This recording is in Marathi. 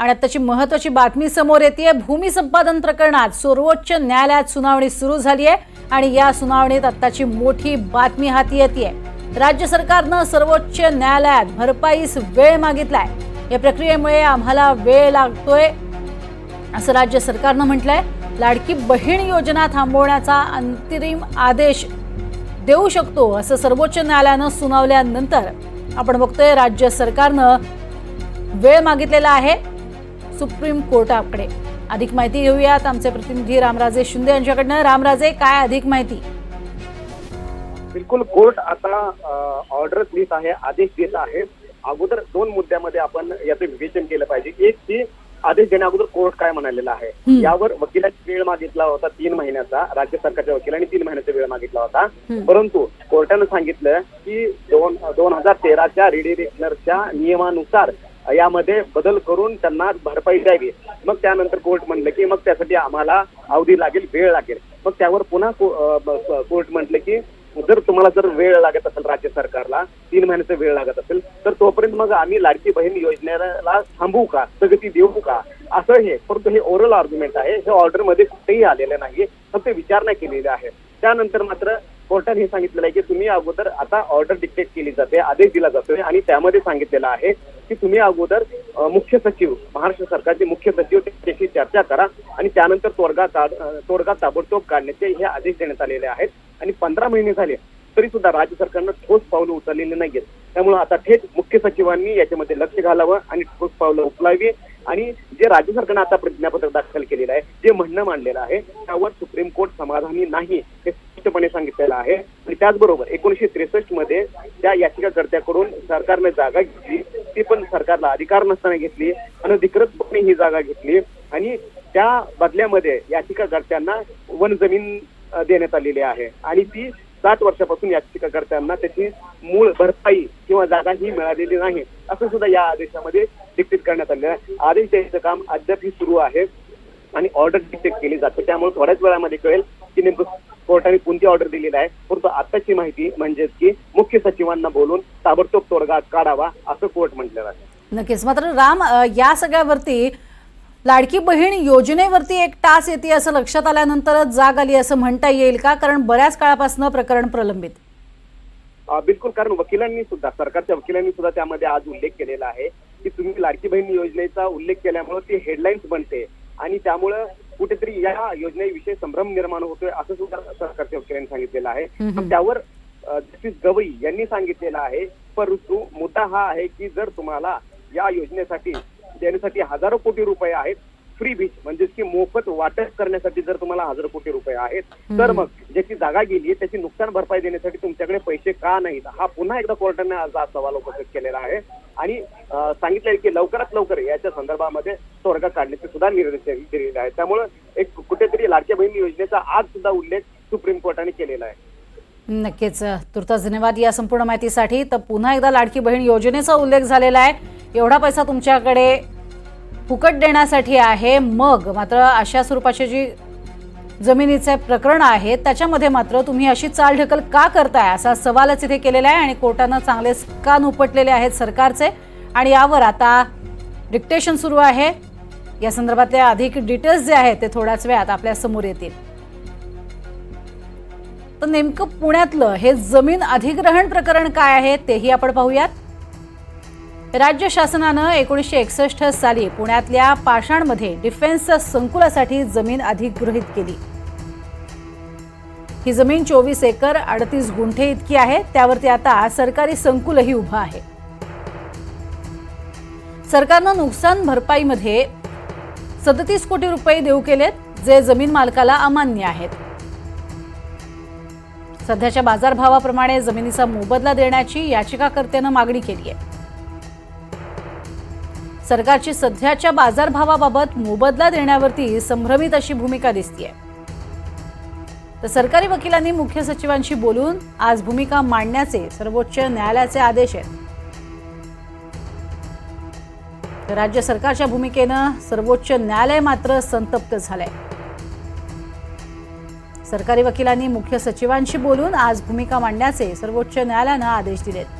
आणि आताची महत्वाची बातमी समोर येते भूमी संपादन प्रकरणात सर्वोच्च न्यायालयात सुनावणी सुरू झाली आहे आणि या सुनावणीत आत्ताची मोठी बातमी हाती येते राज्य सरकारनं सर्वोच्च न्यायालयात भरपाईस वेळ मागितलाय. या प्रक्रियेमुळे आम्हाला वेळ लागतोय असं राज्य सरकारनं म्हटलंय. लाडकी बहीण योजना थांबवण्याचा अंतरिम आदेश देऊ शकतो असं सर्वोच्च न्यायालयानं सुनावल्यानंतर आपण बघतोय. राज्य सरकारनं वेळ मागितलेला आहे. सुप्रीम कोर्टाकडे अधिक माहिती घेऊयात आमचे प्रतिनिधी रामराजे शिंदे यांच्याकडनं. रामराजे काय अधिक माहिती? बिलकुल कोर्ट आता ऑर्डर देत आहे आदेश देत आहे. अगोदर दोन मुद्द्यामध्ये आपण याचं विवेचन केलं पाहिजे. एक की आदेश देण्या अगोदर कोर्ट काय म्हणालेला आहे. यावर वकिलाची वेळ मागितला होता तीन महिन्याचा. राज्य सरकारच्या वकिलांनी तीन महिन्याचा वेळ मागितला होता. परंतु कोर्टानं सांगितलं की दोन दोन हजार तेराच्या रेडिएशनरच्या नियमानुसार यामध्ये बदल करून त्यांना भरपाई द्यावी. मग त्यानंतर कोर्ट म्हणलं की मग त्यासाठी आम्हाला अवधी लागेल वेळ लागेल. मग त्यावर पुन्हा को- कोर्ट म्हटलं की जर तुम्हाला जर वेळ लागत असेल राज्य सरकारला तीन महिन्याचा वेळ लागत असेल तर तोपर्यंत मग आम्ही लाडकी बहीण योजनेला थांबवू का? स्थगिती देऊ का? असं हे परंतु हे ओरल आर्ग्युमेंट आहे. हे ऑर्डरमध्ये कुठेही आलेलं नाही फक्त विचारणा केलेली आहे. त्यानंतर मात्र कोर्टाने हे सांगितलेलं आहे की तुम्ही अगोदर आता ऑर्डर डिक्टेट केली जाते आदेश दिला जातोय आणि त्यामध्ये सांगितलेलं आहे की तुम्ही अगोदर मुख्य सचिव महाराष्ट्र सरकारचे मुख्य सचिव त्याशी चर्चा करा आणि त्यानंतर तोडगा तोडगा ताबडतोब काढण्याचे हे आदेश देण्यात आलेले आहेत. आणि पंधरा महिने झाले तरी सुद्धा राज्य सरकारनं ठोस पावलं उचललेली नाहीयेत. त्यामुळे आता थेट मुख्य सचिवांनी याच्यामध्ये लक्ष घालावं आणि ठोस पावलं उचलावी आणि जे राज्य सरकारनं आता प्रतिज्ञापत्र दाखल केलेलं आहे जे म्हणणं मांडलेलं आहे त्यावर सुप्रीम कोर्ट समाधानी नाही हे स्पष्टपणे सांगितलेलं आहे. आणि त्याचबरोबर एकोणीशे त्रेसष्टमध्ये त्या याचिकाकर्त्याकडून सरकारने जागा घेतली. ती पण सरकारला अधिकार नसताना घेतली. अनधिकृतपणे ही जागा घेतली. आणि त्या बदल्यामध्ये याचिकाकर्त्यांना वन जमीन देण्यात आलेली आहे. आणि ती सात वर्षापासून याचिकाकर्त्यांना त्याची मूळ भरपाई किंवा जागा ही मिळालेली नाही असं सुद्धा या आदेशामध्ये डिक्टेट करण्यात आलेलं आहे. आदेश द्यायचं काम अद्यापही सुरू आहे आणि ऑर्डर डिक्टेट केली जाते. त्यामुळे थोड्याच वेळामध्ये कळेल की नेमकं कोर्टाने कोणती ऑर्डर दिलेली आहे? परंतु आताची माहिती म्हणजेच की मुख्य सचिवांना बोलून ताबडतोब तोडगा काढावा असं कोर्ट म्हटलेलं आहे. नक्कीच. मात्र राम या सगळ्यावरती लाडकी बहीण योजनेवरती एक टास येते असं लक्षात आल्यानंतरच जाग आली असं म्हणता येईल का? कारण बऱ्याच काळापासून प्रकरण प्रलंबित. बिलकुल. कारण वकिलांनी सुद्धा सरकारच्या वकिलांनी सुद्धा त्यामध्ये आज उल्लेख केलेला आहे की तुम्ही लाडकी बहीण योजनेचा उल्लेख केल्यामुळे ती हेडलाईन्स बनते आणि त्यामुळं कुठेतरी या योजनेविषयी संभ्रम निर्माण होतोय असं सुद्धा सरकारच्या वकिलांनी सांगितलेलं आहे. त्यावर जस्टिस गवई यांनी सांगितलेलं आहे परंतु मुद्दा हा आहे की जर तुम्हाला या योजनेसाठी देण्यासाठी हजारो कोटी रुपये आहेत फ्री बीच म्हणजेच की मोफत वाटप करण्यासाठी जर तुम्हाला हजारो कोटी रुपये आहेत तर. मग ज्याची जागा गेली त्याची नुकसान भरपाई देण्यासाठी तुमच्याकडे पैसे का नाहीत? हा पुन्हा एकदा कोर्टाने आज हा सवाल उपस्थित केलेला आहे. आणि अं, सांगितलंय की लवकरात लवकर याच्या संदर्भामध्ये तोडगा काढण्याचे सुद्धा निर्देश दिलेले आहेत. त्यामुळे एक कुठेतरी लाडक्या बहीण योजनेचा आज सुद्धा उल्लेख सुप्रीम कोर्टाने केलेला आहे. नक्कीच. तुर्तास धन्यवाद या संपूर्ण माहितीसाठी. तर पुन्हा एकदा लाडकी बहीण योजनेचा उल्लेख झालेला आहे. एवढा पैसा तुमच्याकडे फुकट देण्यासाठी आहे. मग मात्र अशा स्वरूपाची जी जमिनीचे प्रकरण आहे त्याच्यामध्ये मात्र तुम्ही अशी चालढकल का करताय? असा सवालच इथे केलेला आहे आणि कोर्टानं चांगलेच कान उपटलेले आहेत सरकारचे. आणि यावर आता डिक्टेशन सुरू आहे. या संदर्भातले अधिक डिटेल्स जे आहेत ते थोड्याच वेळात आपल्यासमोर येतील. तर नेमकं पुण्यातलं हे जमीन अधिग्रहण प्रकरण काय आहे तेही आपण पाहूयात. राज्य शासनानं एकोणीसशे एकसष्ट साली पुण्यातल्या पाषाणमध्ये डिफेन्स संकुलासाठी जमीन अधिग्रहित केली. ही जमीन चोवीस एकर अडतीस गुंठे इतकी आहे त्यावरती आता सरकारी संकुलही उभं आहे. सरकारनं नुकसान भरपाईमध्ये सदतीस कोटी रुपये देऊ केलेत जे जमीन मालकाला अमान्य आहेत. सध्याच्या बाजारभावाप्रमाणे जमिनीचा मोबदला देण्याची याचिकाकर्त्यानं मागणी केली आहे. सरकारची सध्याच्या बाजारभावाबाबत मोबदला देण्यावरती संभ्रमित अशी भूमिका दिसतीये. तर सरकारी वकिलांनी मुख्य सचिवांशी बोलून आज भूमिका मांडण्याचे सर्वोच्च न्यायालयाचे आदेश आहेत. तर राज्य सरकारच्या भूमिकेनं सर्वोच्च न्यायालय मात्र संतप्त झालंय. सरकारी वकिलांनी मुख्य सचिवांशी बोलून आज भूमिका मांडण्याचे सर्वोच्च न्यायालयानं आदेश दिलेत.